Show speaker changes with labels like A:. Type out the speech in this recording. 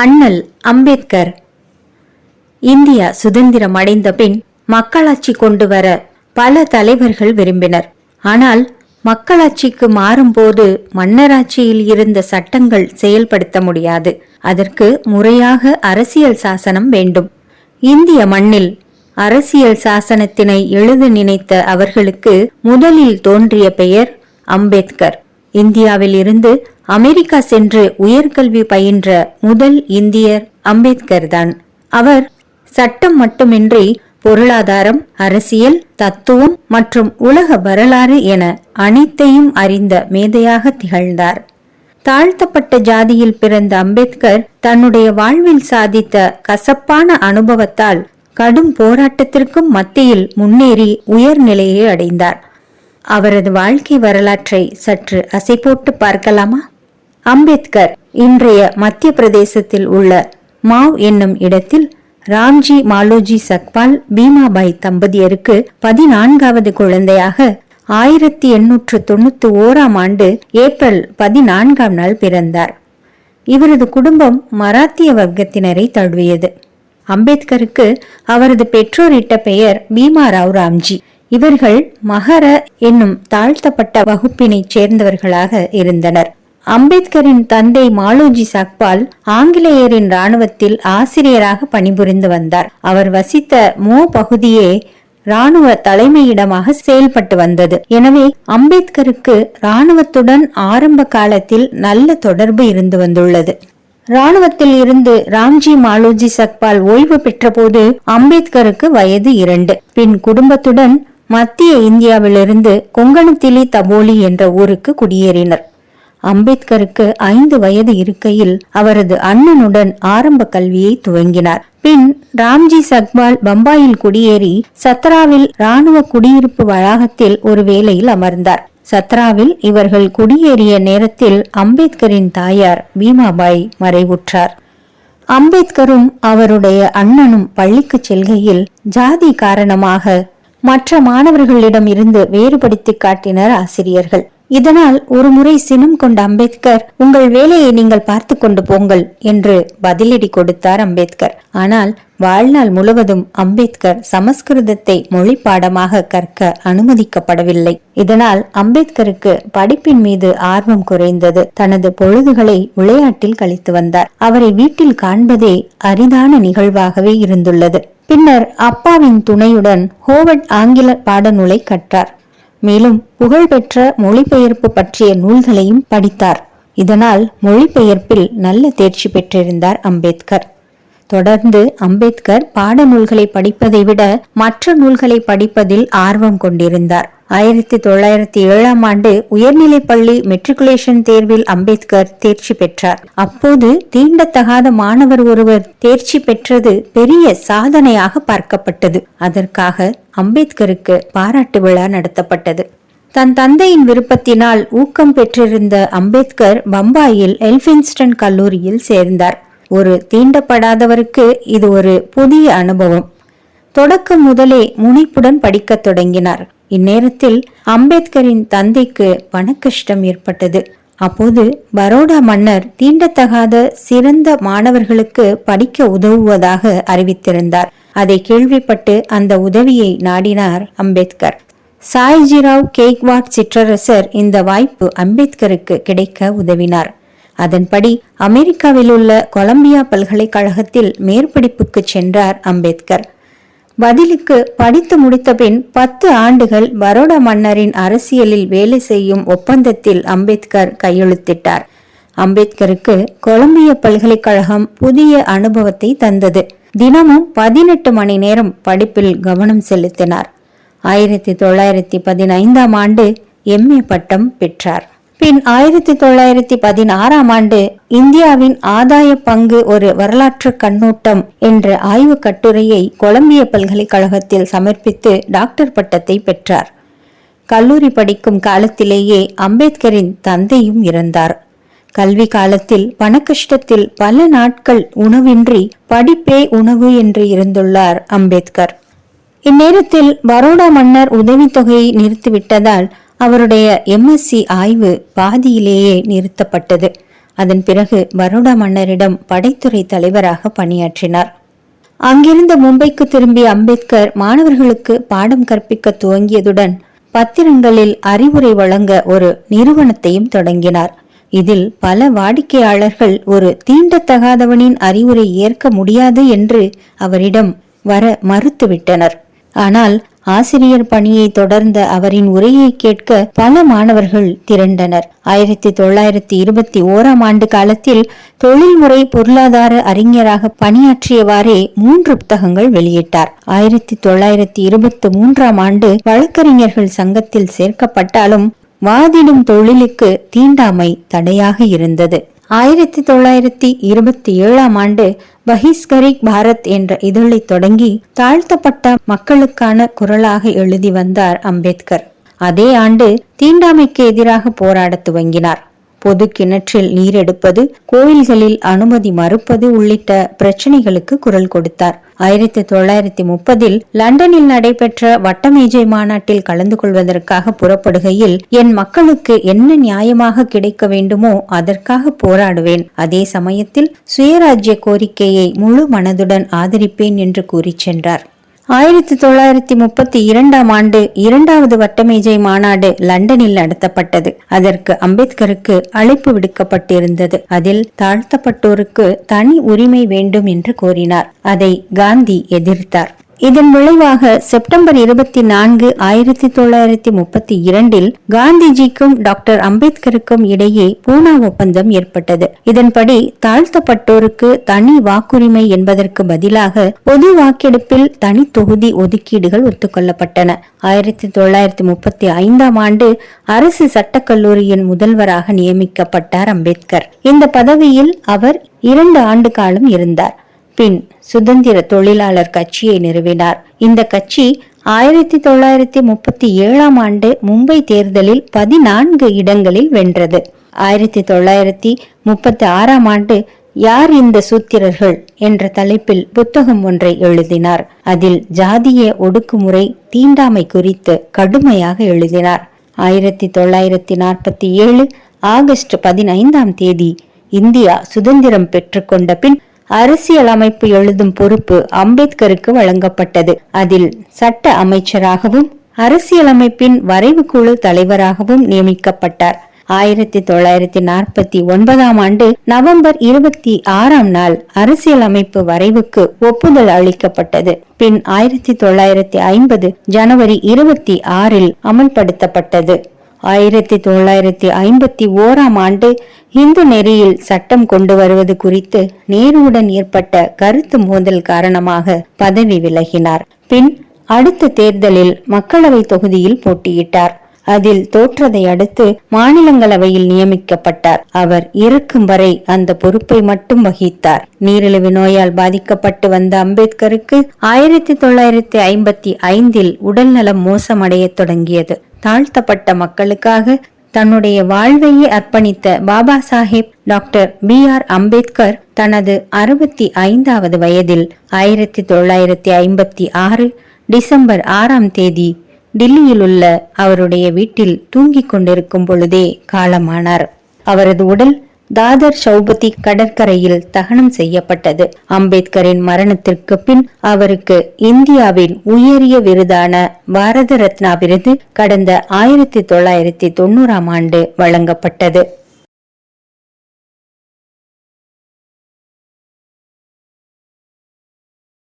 A: அண்ணல் அம்பேத்கர். இந்தியா சுதந்திரம் அடைந்த பின் மக்களாட்சி கொண்டு வர பல தலைவர்கள் விரும்பினர். ஆனால் மக்களாட்சிக்கு மாறும்போது மன்னராட்சியில் இருந்த சட்டங்கள் செயல்படுத்த முடியாது. அதற்கு முறையாக அரசியல் சாசனம் வேண்டும். இந்திய மண்ணில் அரசியல் சாசனத்தினை எழுத நினைத்த அவர்களுக்கு முதலில் தோன்றிய பெயர் அம்பேத்கர். இந்தியாவில் இருந்து அமெரிக்கா சென்று உயர்கல்வி பயின்ற முதல் இந்தியர் அம்பேத்கர் தான். அவர் சட்டம் மட்டுமின்றி பொருளாதாரம் அரசியல் தத்துவம் மற்றும் உலக வரலாறு என அனைத்தையும் அறிந்த மேதையாக திகழ்ந்தார். தாழ்த்தப்பட்ட ஜாதியில் பிறந்த அம்பேத்கர் தன்னுடைய வாழ்வில் சாதித்த கசப்பான அனுபவத்தால் கடும் போராட்டத்திற்கும் மத்தியில் முன்னேறி உயர்நிலையை அடைந்தார். அவரது வாழ்க்கை வரலாற்றை சற்று அசை போட்டு பார்க்கலாமா? அம்பேத்கர் இன்றைய மத்திய பிரதேசத்தில் உள்ள மாவ் என்னும் இடத்தில் ராம்ஜி மாலோஜி சக்பால் பீமாபாய் தம்பதியருக்கு பதினான்காவது குழந்தையாக ஆயிரத்தி எண்ணூற்று தொண்ணூத்தி ஓராம் ஆண்டு ஏப்ரல் பதினான்காம் நாள் பிறந்தார். இவரது குடும்பம் மராத்திய வர்க்கத்தினரை தழுவியது. அம்பேத்கருக்கு அவரது பெற்றோரிட்ட பெயர் பீமாராவ் ராம்ஜி. இவர்கள் மகர என்னும் தாழ்த்தப்பட்ட வகுப்பினைச் சேர்ந்தவர்களாக இருந்தனர். அம்பேத்கரின் தந்தை மாலோஜி சக்பால் ஆங்கிலேயரின் ராணுவத்தில் ஆசிரியராக பணிபுரிந்து வந்தார். அவர் வசித்த மோ பகுதியே ராணுவ தலைமையிடமாக செயல்பட்டு வந்தது. எனவே அம்பேத்கருக்கு ராணுவத்துடன் ஆரம்ப காலத்தில் நல்ல தொடர்பு இருந்து வந்துள்ளது. ராணுவத்தில் இருந்து ராம்ஜி மாலோஜி சக்பால் ஓய்வு பெற்றபோது அம்பேத்கருக்கு வயது இரண்டு. பின் குடும்பத்துடன் மத்திய இந்தியாவிலிருந்து கொங்கணத்திலி தபோலி என்ற ஊருக்கு குடியேறினர். அம்பேத்கருக்கு ஐந்து வயது இருக்கையில் அவரது அண்ணனுடன் ஆரம்ப கல்வியை துவங்கினார். பின் ராம்ஜி சக்பால் பம்பாயில் குடியேறி சத்ராவில் ராணுவ குடியிருப்பு வளாகத்தில் ஒரு வேலையில் அமர்ந்தார். சத்ராவில் இவர்கள் குடியேறிய நேரத்தில் அம்பேத்கரின் தாயார் பீமாபாய் மறைவுற்றார். அம்பேத்கரும் அவருடைய அண்ணனும் பள்ளிக்கு செல்கையில் ஜாதி காரணமாக மற்ற மாணவர்களிடம் இருந்து வேறுபடுத்தி காட்டினர் ஆசிரியர்கள். இதனால் ஒருமுறை சினம் கொண்ட அம்பேத்கர் உங்கள் வேலையை நீங்கள் பார்த்து கொண்டு போங்கள் என்று பதிலடி கொடுத்தார் அம்பேத்கர். ஆனால் வாழ்நாள் முழுவதும் அம்பேத்கர் சமஸ்கிருதத்தை மொழி பாடமாக கற்க அனுமதிக்கப்படவில்லை. இதனால் அம்பேத்கருக்கு படிப்பின் மீது ஆர்வம் குறைந்தது. தனது பொழுதுகளை விளையாட்டில் கழித்து வந்தார். அவரை வீட்டில் காண்பதே அரிதான நிகழ்வாகவே இருந்துள்ளது. பின்னர் அப்பாவின் துணையுடன் ஹோவர்ட் ஆங்கில பாடநூலை கற்றார். மேலும் புகழ்பெற்ற மொழிபெயர்ப்பு பற்றிய நூல்களையும் படித்தார். இதனால் மொழிபெயர்ப்பில் நல்ல தேர்ச்சி பெற்றிருந்தார் அம்பேத்கர். தொடர்ந்து அம்பேத்கர் பாடநூல்களை படிப்பதை விட மற்ற நூல்களை படிப்பதில் ஆர்வம் கொண்டிருந்தார். ஆயிரத்தி தொள்ளாயிரத்தி ஏழாம் ஆண்டு உயர்நிலைப் பள்ளி மெட்ரிகுலேஷன் தேர்வில் அம்பேத்கர் தேர்ச்சி பெற்றார். அப்போது தீண்டத்தகாத மாணவர் ஒருவர் தேர்ச்சி பெற்றது பெரிய சாதனையாக பார்க்கப்பட்டது. அதற்காக அம்பேத்கருக்கு பாராட்டு விழா நடத்தப்பட்டது. தன் தந்தையின் விருப்பத்தினால் ஊக்கம் பெற்றிருந்த அம்பேத்கர் பம்பாயில் எல்பின்ஸ்டன் கல்லூரியில் சேர்ந்தார். ஒரு தீண்டப்படாதவருக்கு இது ஒரு புதிய அனுபவம். தொடக்கம் முதலே முனைப்புடன் படிக்கத் தொடங்கினார். இந்நேரத்தில் அம்பேத்கரின் தந்தைக்கு பணக்கஷ்டம் ஏற்பட்டது. அப்போது பரோடா மன்னர் தீண்டத்தகாத சிறந்த மாணவர்களுக்கு படிக்க உதவுவதாக அறிவித்திருந்தார். அதை கேள்விப்பட்டு அந்த உதவியை நாடினார் அம்பேத்கர். சாய்ஜிராவ் கேக்வாட் சிற்றரசர் இந்த வாய்ப்பு அம்பேத்கருக்கு கிடைக்க உதவினார். அதன்படி அமெரிக்காவில் உள்ள கொலம்பியா பல்கலைக்கழகத்தில் மேற்படிப்புக்கு சென்றார் அம்பேத்கர். பதிலுக்கு படித்து முடித்த பின் பத்து ஆண்டுகள் பரோடா மன்னரின் அரசியலில் வேலை செய்யும் ஒப்பந்தத்தில் அம்பேத்கர் கையெழுத்திட்டார். அம்பேத்கருக்கு கொலம்பிய பல்கலைக்கழகம் புதிய அனுபவத்தை தந்தது. தினமும் பதினெட்டு மணி நேரம் படிப்பில் கவனம் செலுத்தினார். ஆயிரத்தி தொள்ளாயிரத்தி பதினைந்தாம் ஆண்டு எம்ஏ பட்டம் பெற்றார். பின் ஆயிரத்தி தொள்ளாயிரத்தி பதினாறாம் ஆண்டு இந்தியாவின் ஆதாய பங்கு ஒரு வரலாற்று கண்ணோட்டம் என்ற ஆய்வு கட்டுரையை கொலம்பிய பல்கலைக்கழகத்தில் சமர்ப்பித்து டாக்டர் பட்டத்தை பெற்றார். கல்லூரி படிக்கும் காலத்திலேயே அம்பேத்கரின் தந்தையும் இறந்தார். கல்வி காலத்தில் பணக்கஷ்டத்தில் பல நாட்கள் உணவின்றி படிப்பே உணவு என்று இருந்துள்ளார் அம்பேத்கர். இந்நேரத்தில் பரோடா மன்னர் உதவித்தொகையை நிறுத்திவிட்டதால் அவருடைய எம்எஸ்சி ஆய்வு பாதியிலேயே நிறுத்தப்பட்டது. அதன் பிறகு பரோடா மன்னரிடம் படைத்துறை தலைவராக பணியாற்றினார். அங்கிருந்து மும்பைக்கு திரும்பிய அம்பேத்கர் மாணவர்களுக்கு பாடம் கற்பிக்க துவங்கியதுடன் பத்திரங்களில் அறிவுரை வழங்க ஒரு நிறுவனத்தையும் தொடங்கினார். இதில் பல வாடிக்கையாளர்கள் ஒரு தீண்டத்தகாதவனின் அறிவுரை ஏற்க முடியாது என்று அவரிடம் வர மறுத்துவிட்டனர். ஆனால் ஆசிரியர் பணியை தொடர்ந்த அவரின் உரையை கேட்க பல மாணவர்கள் திரண்டனர். ஆயிரத்தி தொள்ளாயிரத்தி இருபத்தி ஓராம் ஆண்டு காலத்தில் தொழில்முறை பொருளாதார அறிஞராக பணியாற்றியவாறே மூன்று புத்தகங்கள் வெளியிட்டார். ஆயிரத்தி தொள்ளாயிரத்தி இருபத்தி மூன்றாம் ஆண்டு வழக்கறிஞர்கள் சங்கத்தில் சேர்க்கப்பட்டாலும் வாதிடும் தொழிலுக்கு தீண்டாமை தடையாக இருந்தது. ஆயிரத்தி தொள்ளாயிரத்தி இருபத்தி ஏழாம் ஆண்டு பஹிஸ்கரிக் பாரத் என்ற இதழை தொடங்கி தாழ்த்தப்பட்ட மக்களுக்கான குரலாக எழுதி வந்தார் அம்பேத்கர். அதே ஆண்டு தீண்டாமைக்கு எதிராக போராடத் துவங்கினார். பொது கிணற்றில் நீர் எடுப்பது கோயில்களில் அனுமதி மறுப்பது உள்ளிட்ட பிரச்சினைகளுக்கு குரல் கொடுத்தார். ஆயிரத்தி தொள்ளாயிரத்தி முப்பதில் லண்டனில் நடைபெற்ற வட்டமேஜை மாநாட்டில் கலந்து கொள்வதற்காக புறப்படுகையில் என் மக்களுக்கு என்ன நியாயமாக கிடைக்க வேண்டுமோ அதற்காக போராடுவேன். அதே சமயத்தில் சுயராஜ்ய கோரிக்கையை முழு மனதுடன் ஆதரிப்பேன் என்று கூறிச் சென்றார். ஆயிரத்தி தொள்ளாயிரத்தி முப்பத்தி இரண்டாம் ஆண்டு இரண்டாவது வட்டமேஜை மாநாடு லண்டனில் நடத்தப்பட்டது. அதற்கு அம்பேத்கருக்கு அழைப்பு விடுக்கப்பட்டிருந்தது. அதில் தாழ்த்தப்பட்டோருக்கு தனி உரிமை வேண்டும் என்று கோரினார். அதை காந்தி எதிர்த்தார். இதன் விளைவாக செப்டம்பர் இருபத்தி நான்கு ஆயிரத்தி தொள்ளாயிரத்தி முப்பத்தி இரண்டில் காந்திஜிக்கும் டாக்டர் அம்பேத்கருக்கும் இடையே பூனா ஒப்பந்தம் ஏற்பட்டது. இதன்படி தாழ்த்தப்பட்டோருக்கு தனி வாக்குரிமை என்பதற்கு பதிலாக பொது வாக்கெடுப்பில் தனி தொகுதி ஒதுக்கீடுகள் ஒத்துக்கொள்ளப்பட்டன. ஆயிரத்தி தொள்ளாயிரத்தி முப்பத்தி ஐந்தாம் ஆண்டு அரசு சட்டக்கல்லூரியின் முதல்வராக நியமிக்கப்பட்டார் அம்பேத்கர். இந்த பதவியில் அவர் இரண்டு ஆண்டு காலம் இருந்தார். பின் சுதந்திர தொழிலாளர் கட்சியை நிறுவினார். இந்த கட்சி ஆயிரத்தி தொள்ளாயிரத்தி முப்பத்தி ஏழாம் ஆண்டு மும்பை தேர்தலில் பதினான்கு இடங்களில் வென்றது. ஆயிரத்தி தொள்ளாயிரத்தி முப்பத்தி ஆறாம் ஆண்டு யார் இந்த சூத்திரர்கள் என்ற தலைப்பில் புத்தகம் ஒன்றை எழுதினார். அதில் ஜாதிய ஒடுக்குமுறை தீண்டாமை குறித்து கடுமையாக எழுதினார். ஆயிரத்தி தொள்ளாயிரத்தி நாற்பத்தி ஏழு ஆகஸ்ட் பதினைந்தாம் தேதி இந்தியா சுதந்திரம் பெற்றுக்கொண்ட பின் அரசியலமைப்பு எழுதும் பொறுப்பு அம்பேத்கருக்கு வழங்கப்பட்டது. அதில் சட்ட அமைச்சராகவும் அரசியலமைப்பின் வரைவு குழு தலைவராகவும் நியமிக்கப்பட்டார். ஆயிரத்தி தொள்ளாயிரத்தி நாற்பத்தி ஒன்பதாம் ஆண்டு நவம்பர் இருபத்தி ஆறாம் நாள் அரசியலமைப்பு வரைவுக்கு ஒப்புதல் அளிக்கப்பட்டது. பின் ஆயிரத்தி தொள்ளாயிரத்தி ஐம்பது ஜனவரி இருபத்தி ஆறில் அமல்படுத்தப்பட்டது. ஆயிரத்தி தொள்ளாயிரத்தி ஐம்பத்தி ஓராம் ஆண்டு இந்து நெறியில் சட்டம் கொண்டு வருவது குறித்து நேருவுடன் ஏற்பட்ட கருத்து மோதல் காரணமாக பதவி விலகினார். பின் அடுத்த தேர்தலில் மக்களவை தொகுதியில் போட்டியிட்டார். அதில் தோற்றதை அடுத்து மாநிலங்களவையில் நியமிக்கப்பட்டார். அவர் இருக்கும் வரை அந்த பொறுப்பை மட்டும் வகித்தார். நீரிழிவு நோயால் பாதிக்கப்பட்டு வந்த அம்பேத்கருக்கு ஆயிரத்தி தொள்ளாயிரத்தி ஐம்பத்தி ஐந்தில் உடல்நலம் மோசமடைய தொடங்கியது. தாழ்த்தப்பட்ட மக்களுக்காக தன்னுடைய வாழ்வையே அர்ப்பணித்த Baba Saheb doctor B R Ambedkar தனது அறுபத்தி ஐந்தாவது வயதில் ஆயிரத்தி தொள்ளாயிரத்தி ஐம்பத்தி ஆறு டிசம்பர் ஆறாம் தேதி டில்லியில் உள்ள அவருடைய வீட்டில் தூங்கிக் கொண்டிருக்கும் பொழுதே காலமானார். அவரது உடல் தாதர் சௌபதி கடற்கரையில் தகனம் செய்யப்பட்டது. அம்பேத்கரின் மரணத்திற்கு பின் அவருக்கு இந்தியாவின் உயரிய விருதான பாரத ரத்னா விருது கடந்த ஆயிரத்தி தொள்ளாயிரத்தி தொண்ணூறாம் ஆண்டு வழங்கப்பட்டது.